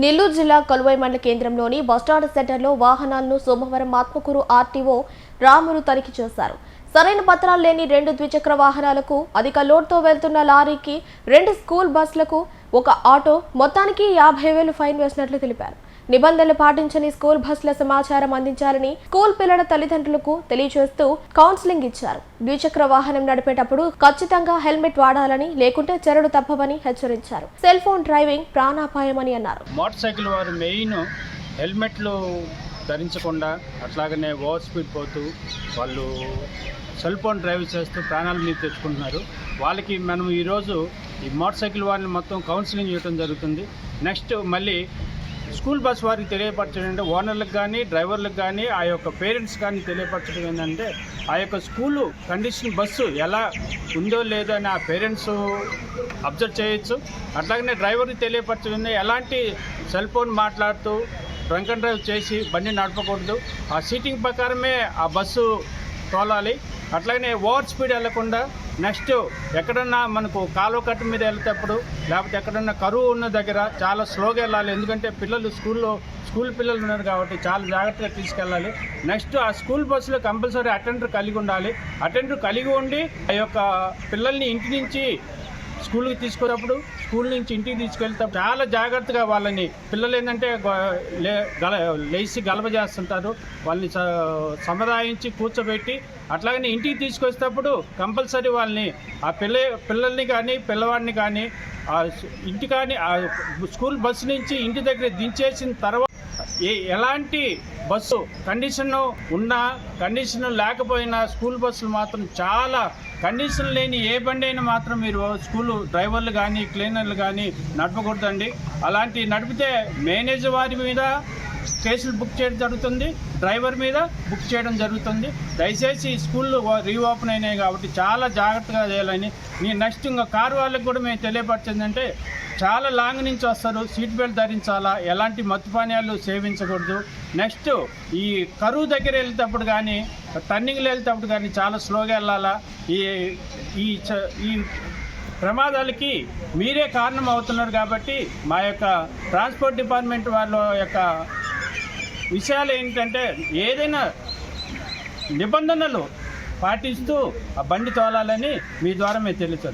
నెల్లూరు జిల్లా కలువై మండల కేంద్రంలోని బస్టాండ్ సెంటర్లో వాహనాలను సోమవారం ఆత్మకూరు ఆర్టీఓ రాములు తనిఖీ చేశారు. సరైన పత్రాలు లేని రెండు ద్విచక్ర వాహనాలకు అధిక లోడ్తో వెళ్తున్న లారీకి రెండు స్కూల్ బస్సులకు ఒక ఆటో మొత్తానికి యాభై వేలు ఫైన్ వేసినట్లు తెలిపారు. నిబంధనలు పాటించని స్కూల్ బస్సుల సమాచారం అందించాలని స్కూల్ పిల్లల తల్లిదండ్రులకు తెలియజేస్తూ కౌన్సిలింగ్ ఇచ్చారు. ద్విచక్ర వాహనం నడిపేటప్పుడు ఖచ్చితంగా హెల్మెట్ వాడాలని లేకుంటే చెరడు తప్పవని హెచ్చరించారు. సెల్ ఫోన్ డ్రైవింగ్ ప్రాణాపాయమని అన్నారు. మోటార్ సైకిల్ వారు మెయిన్ హెల్మెట్లు ధరించకుండా అట్లాగనే ఓవర్ స్పీడ్ పోతూ వాళ్ళు సెల్ ఫోన్ డ్రైవ్ చేస్తూ ప్రాణాల మీద తెచ్చుకుంటున్నారు. వాళ్ళకి మనం ఈరోజు ఈ మోటార్ సైకిల్ వారిని మొత్తం కౌన్సిలింగ్ చేయడం జరుగుతుంది. నెక్స్ట్ మళ్ళీ స్కూల్ బస్ వారికి తెలియపరచడం అంటే ఓనర్లకు కానీ డ్రైవర్లకు కానీ ఆ యొక్క పేరెంట్స్ కానీ తెలియపరచడం ఏంటంటే ఆ యొక్క స్కూలు కండిషన్ బస్సు ఎలా ఉందో లేదో అని ఆ పేరెంట్స్ అబ్జర్వ్ చేయొచ్చు. అట్లాగనే డ్రైవర్కి తెలియపరచడం ఎలాంటి సెల్ ఫోన్ మాట్లాడుతూ డ్రంక్ అండ్ డ్రైవ్ చేసి బండి నడపకూడదు. ఆ సీటింగ్ ప్రకారమే ఆ బస్సు తోలాలి. అట్లాగనే ఓవర్ స్పీడ్ వెళ్ళకుండా నెక్స్ట్ ఎక్కడన్నా మనకు కాలువ కట్ట మీద వెళ్తేప్పుడు లేకపోతే ఎక్కడన్నా కరువు ఉన్న దగ్గర చాలా స్లోగా వెళ్ళాలి. ఎందుకంటే పిల్లలు స్కూల్లో స్కూల్ పిల్లలు ఉన్నారు కాబట్టి చాలా జాగ్రత్తగా తీసుకెళ్ళాలి. నెక్స్ట్ ఆ స్కూల్ బస్సులో కంపల్సరీ అటెండర్ కలిగి ఉండాలి. అటెండర్ కలిగి ఉండి ఆ యొక్క పిల్లల్ని ఇంటి నుంచి స్కూల్కి తీసుకున్నప్పుడు స్కూల్ నుంచి ఇంటికి తీసుకెళ్తే చాలా జాగ్రత్తగా వాళ్ళని పిల్లలు ఏంటంటే గ- గల లేచి గలబ చేస్తుంటారు. వాళ్ళని స- సముదాయించి కూర్చోబెట్టి అట్లాగనే ఇంటికి తీసుకొచ్చేటప్పుడు కంపల్సరీ వాళ్ళని ఆ పిల్ల పిల్లల్ని కానీ పిల్లవాడిని కానీ ఇంటి కానీ ఆ స్కూల్ బస్సు నుంచి ఇంటి దగ్గర దించేసిన తర్వాత ఎలాంటి బస్సు కండిషన్ ఉన్నా కండిషన్ లేకపోయినా స్కూల్ బస్సులు మాత్రం చాలా కండిషన్ లేని ఏ బండి అయినా మాత్రం మీరు స్కూల్ డ్రైవర్లు కానీ క్లీనర్లు కానీ నడపకూడదండి. అలాంటి నడిపితే మేనేజర్ వారి మీద కేసులు బుక్ చేయడం జరుగుతుంది డ్రైవర్ మీద బుక్ చేయడం జరుగుతుంది. దయచేసి స్కూళ్ళు రీఓపెన్ అయినాయి కాబట్టి చాలా జాగ్రత్తగా చేయాలని నేను నెక్స్ట్ ఇంకా కారు వాళ్ళకి కూడా మేము తెలియపరిచిందంటే చాలా లాంగ్ నుంచి వస్తారు సీట్ బెల్ట్ ధరించాలా ఎలాంటి మత్తుపానీయాలు సేవించకూడదు. నెక్స్ట్ ఈ కరువు దగ్గర వెళ్తేప్పుడు కానీ టర్నింగ్లు వెళ్తేప్పుడు కానీ చాలా స్లోగా వెళ్ళాలా. ఈ ఈ ఈ ప్రమాదాలకి మీరే కారణం అవుతున్నారు కాబట్టి మా యొక్క ట్రాన్స్పోర్ట్ డిపార్ట్మెంట్ వాళ్ళ యొక్క విషయాలు ఏంటంటే ఏదైనా నిబంధనలు పాటిస్తూ ఆ బండి తోలాలని మీ ద్వారా మేము తెలియదు